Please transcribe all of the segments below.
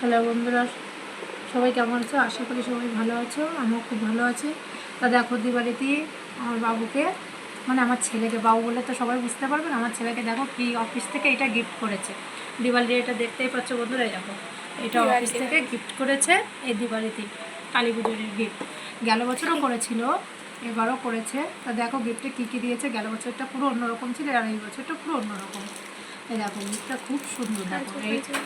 Hello বন্ধুরা সবাই কেমন আছো? আশা করি সবাই ভালো আছো আমিও খুব ভালো আছি। তা দেখো দিবালিতে আমার বাবুকে মানে আমার ছেলেকে বাবু বলে তো সবাই বুঝতে পারবেন আমার ছেলেকে দেখো কি অফিস থেকে এটা গিফট করেছে। দিওয়ালি এটা দেখতেই পাচ্ছ বন্ধুরা দেখো এটা অফিস থেকে গিফট করেছে এই দিওয়ালিতে কালী পুজোর গিফট গেল বছরও করেছিল এবারও করেছে। তা দেখো গিফটে কী কী দিয়েছে গেল বছরটা পুরো অন্যরকম ছিল আর এই বছরটা পুরো অন্যরকম। দেখো গিফটটা খুব সুন্দর দেখো।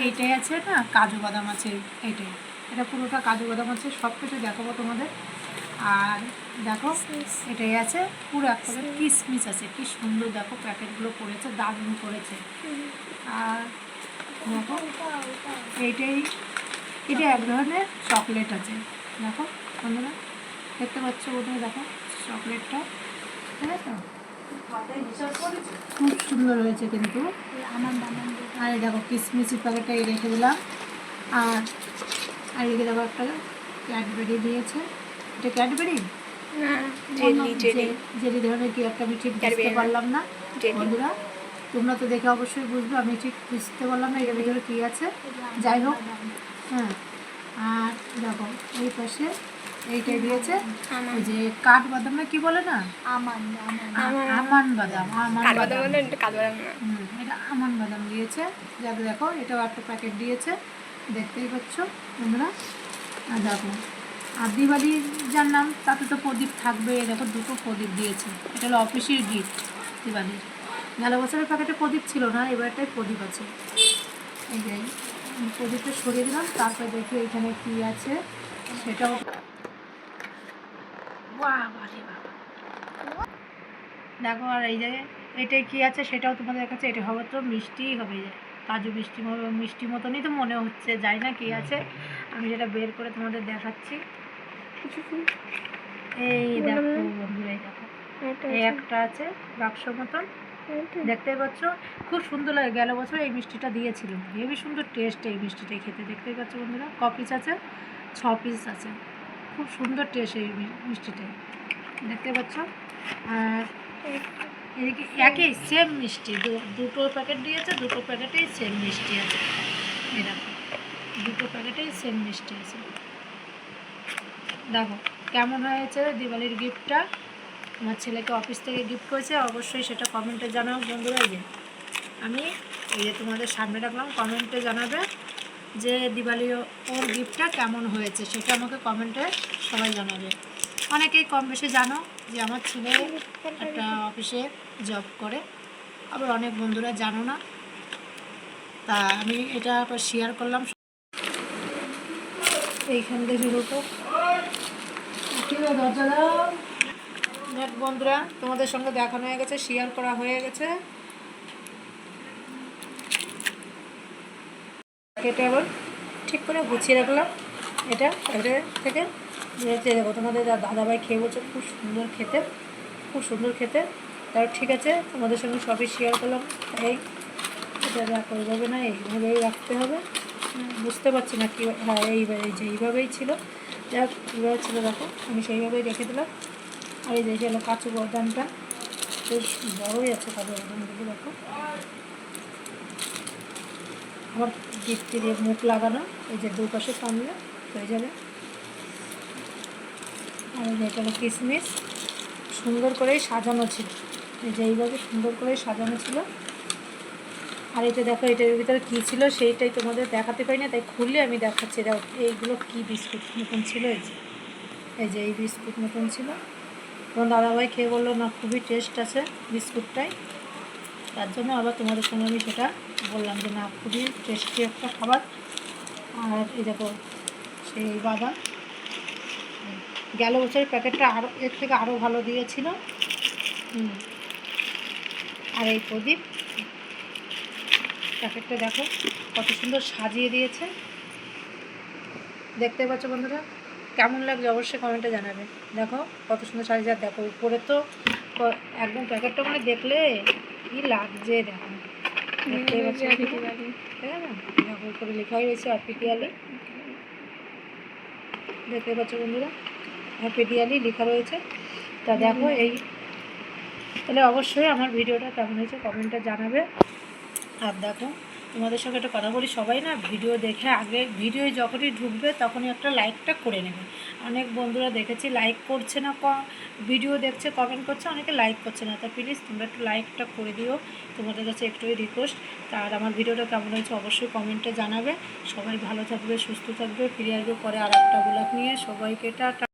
এইটাই আছে না কাজু বাদাম আছে এইটাই। এটা পুরোটা কাজু বাদাম আছে সব কিছু দেখাবো তোমাদের। আর দেখো এটাই আছে পুরো এক করে কিসমিস আছে কি সুন্দর দেখো প্যাকেটগুলো করেছে দারুণ করেছে আর দেখো এইটাই এটা এক ধরনের চকলেট আছে। দেখো বন্ধুরা দেখতে পাচ্ছ বোধহয় দেখো চকলেটটা। ঠিক আছে? খুব সুন্দর হয়েছে কিন্তু। আর এই দেখো কিসমিসি প্যাকেটটা এই রেখে দিলাম। আর আর এদিকে দেখো একটা ক্যাডবেরি দিয়েছে। এটা ক্যাডবেরি? Jelly jelly. জেলি ধরনের কি একটা আমি ঠিক বুঝতে পারলাম না। বন্ধুরা তোমরা তো দেখে অবশ্যই বুঝবে আমি ঠিক বুঝতে পারলাম না এর ভিতরে কী আছে। যাই হোক হ্যাঁ আর দেখো এই পাশে এইটাই দিয়েছে। যে কাঠ বাদাম না কি বলে না? আমার আমান। বাদাম আমান বাদাম। এটা আমান বাদাম দিয়েছে। যাকে দেখো এটাও একটা প্যাকেট দিয়েছে। দেখতেই পাচ্ছ তোমরা আর দেখো আর দিওয়ালির যার নাম তাতে তো প্রদীপ থাকবে। দেখো দুটো প্রদীপ দিয়েছে। এটা হলো অফিসের গিফট দিওয়ালির গেল বছরের প্যাকেটে প্রদীপ ছিল না এবারটাই প্রদীপ আছে। এই যে প্রদীপটা সরিয়ে দিলাম তারপরে দেখি এখানে কি আছে। সেটাও বাবা রে বাবা দেখো আর এই যে এটাই কি আছে সেটাও তোমাদের কাছে এটা হবে তো মিষ্টিই হবে কাজু মিষ্টি মিষ্টি মতনই তো মনে হচ্ছে যাই না কি আছে। আমি যেটা বের করে তোমাদের দেখাচ্ছি। এই দেখো বন্ধুরা এই দেখো। এই একটা আছে বাক্স মতন। দেখতেই পাচ্ছ? খুব সুন্দর লাগে গেল বছর এই মিষ্টিটা দিয়েছিল হেবি সুন্দর টেস্ট এই মিষ্টিটা খেতে দেখতেই পাচ্ছ বন্ধুরা? ক পিস আছে? ছ পিস আছে। খুব সুন্দর টেস্ট এই মিষ্টিটা। দেখতে পাচ্ছ? আর এদিকে একই সেম মিষ্টি। দুটো প্যাকেট দিয়েছে, দুটো প্যাকেটেই সেম মিষ্টি আছে। এরকম। দুটো প্যাকেটেই সেম মিষ্টি আছে। দেখো, কেমন হয়েছে দিওয়ালির গিফটটা আমার ছেলেকে অফিস থেকে গিফট করেছে, অবশ্যই সেটা কমেন্টে জানাও বন্ধুরা। যে, আমি এই যে তোমাদের সামনে রাখলাম কমেন্টে জানাবে। যে দিওয়ালি ওর গিফটটা কেমন হয়েছে সেটা আমাকে কমেন্টে সবাই জানাবে। অনেকেই কম বেশি জানো যে আমার ছেলে একটা অফিসে জব করে, আবার অনেক বন্ধুরা জানো না। তা আমি এটা শেয়ার করলাম। এইখান থেকে তো দরজা দাও বন্ধুরা তোমাদের সঙ্গে দেখানো হয়ে গেছে শেয়ার করা হয়ে গেছে। এটা আবার ঠিক করে গুছিয়ে রাখলাম। এটা এটা থেকে যে দেখো তোমাদের দাদাভাই খেয়ে বলছে, খুব সুন্দর খেতে, খুব সুন্দর খেতে। তার ঠিক আছে, তোমাদের সঙ্গে সবই শেয়ার করলাম। এই, এটা দেখো এইভাবে না, এইভাবেই রাখতে হবে। বুঝতে পারছি না কী হ্যাঁ এইভাবে এই যে এইভাবেই ছিল। যা এইভাবে ছিল, দেখো, আমি সেইভাবেই রেখে দিলাম। আর এই যে হলো কাঁচু বাদামটা, বেশ বড়োই আছে কাজু বাদামগুলো, দেখো। আমার দিয়ে মুখ লাগানো, এই যে দুপাশে টানলে হয়ে যাবে আর এটা হলো কিশমিশ সুন্দর করেই সাজানো ছিল। এই যে এইভাবে সুন্দর করেই সাজানো ছিল। আর এটা দেখো, এটার ভিতরে কী ছিল সেইটাই তোমাদের দেখাতে পারি না, তাই খুললে আমি দেখাচ্ছি। দেখো এইগুলো কী বিস্কুট মতন ছিল এই যে। এই যে এই বিস্কুট মতন ছিল। তখন দাদাভাই খেয়ে বলল, না, খুবই টেস্ট আছে বিস্কুটটাই। তার জন্য আবার তোমাদের সঙ্গে আমি সেটা বললাম যে, না, খুবই টেস্টি একটা খাবার। আর এই দেখো, সেই বাদাম গেল বছরের প্যাকেটটা আরও এর থেকে আরও ভালো দিয়েছিল। আর এই প্রদীপ, প্যাকেটটা দেখো, কত সুন্দর সাজিয়ে দিয়েছে। দেখতে পাচ্ছ বন্ধুরা, কেমন লাগছে অবশ্যই কমেন্টে জানাবে। দেখো, কত সুন্দর সাজিয়ে দেখো, উপরে তো একদম প্যাকেটটা মানে দেখলে কি লাগছে দেখো। দেখতে পাচ্ছি? দেখো উপরে লেখাই রয়েছে হ্যাপি দিয়ালি দেখতে পাচ্ছ বন্ধুরা? হ্যাপিটিয়ালি লেখা রয়েছে। তা দেখো এই তাহলে অবশ্যই আমার ভিডিওটা কেমন হয়েছে কমেন্টটা জানাবে। আর দেখো তোমাদের সঙ্গে একটা কথা বলি, সবাই না ভিডিও দেখে আগে ভিডিও যখনই ঢুকবে তখনই একটা লাইকটা করে নেবে। অনেক বন্ধুরা দেখেছি লাইক করছে না, ক ভিডিও দেখছে কমেন্ট করছে, অনেকে লাইক করছে না। তা প্লিজ তোমরা একটু লাইকটা করে দিও। তোমাদের কাছে একটুই রিকোয়েস্ট আর আমার ভিডিওটা কেমন হয়েছে অবশ্যই কমেন্টে জানাবে। সবাই ভালো থাকবে, সুস্থ থাকবে। ফিরে আসবে পরে আর একটা ব্লগ নিয়ে। সবাইকে টাটা